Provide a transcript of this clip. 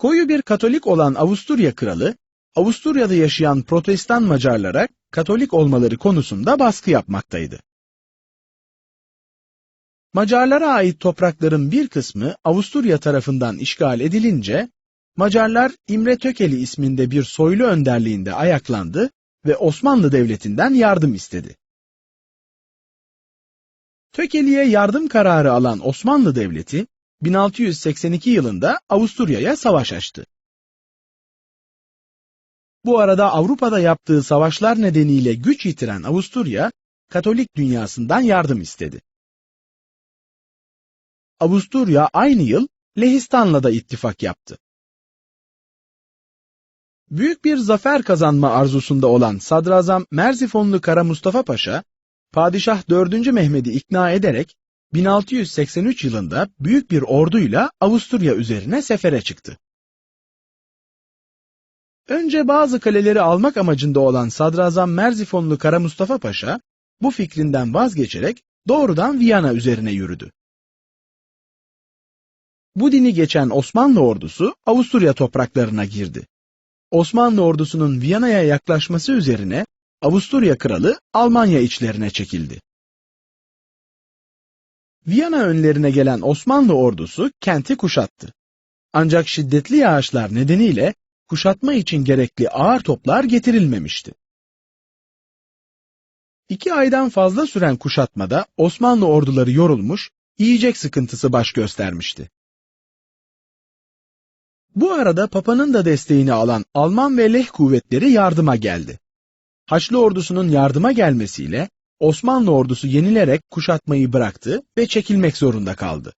Koyu bir Katolik olan Avusturya kralı, Avusturya'da yaşayan protestan Macarlara Katolik olmaları konusunda baskı yapmaktaydı. Macarlara ait toprakların bir kısmı Avusturya tarafından işgal edilince, Macarlar İmre Tökeli isminde bir soylu önderliğinde ayaklandı ve Osmanlı Devleti'nden yardım istedi. Tökeli'ye yardım kararı alan Osmanlı Devleti, 1682 yılında Avusturya'ya savaş açtı. Bu arada Avrupa'da yaptığı savaşlar nedeniyle güç yitiren Avusturya, Katolik dünyasından yardım istedi. Avusturya aynı yıl Lehistan'la da ittifak yaptı. Büyük bir zafer kazanma arzusunda olan Sadrazam Merzifonlu Kara Mustafa Paşa, Padişah 4. Mehmet'i ikna ederek 1683 yılında büyük bir orduyla Avusturya üzerine sefere çıktı. Önce bazı kaleleri almak amacında olan Sadrazam Merzifonlu Kara Mustafa Paşa, bu fikrinden vazgeçerek doğrudan Viyana üzerine yürüdü. Bu dini geçen Osmanlı ordusu Avusturya topraklarına girdi. Osmanlı ordusunun Viyana'ya yaklaşması üzerine Avusturya kralı Almanya içlerine çekildi. Viyana önlerine gelen Osmanlı ordusu kenti kuşattı. Ancak şiddetli yağışlar nedeniyle kuşatma için gerekli ağır toplar getirilmemişti. İki aydan fazla süren kuşatmada Osmanlı orduları yorulmuş, yiyecek sıkıntısı baş göstermişti. Bu arada Papa'nın da desteğini alan Alman ve Leh kuvvetleri yardıma geldi. Haçlı ordusunun yardıma gelmesiyle Osmanlı ordusu yenilerek kuşatmayı bıraktı ve çekilmek zorunda kaldı.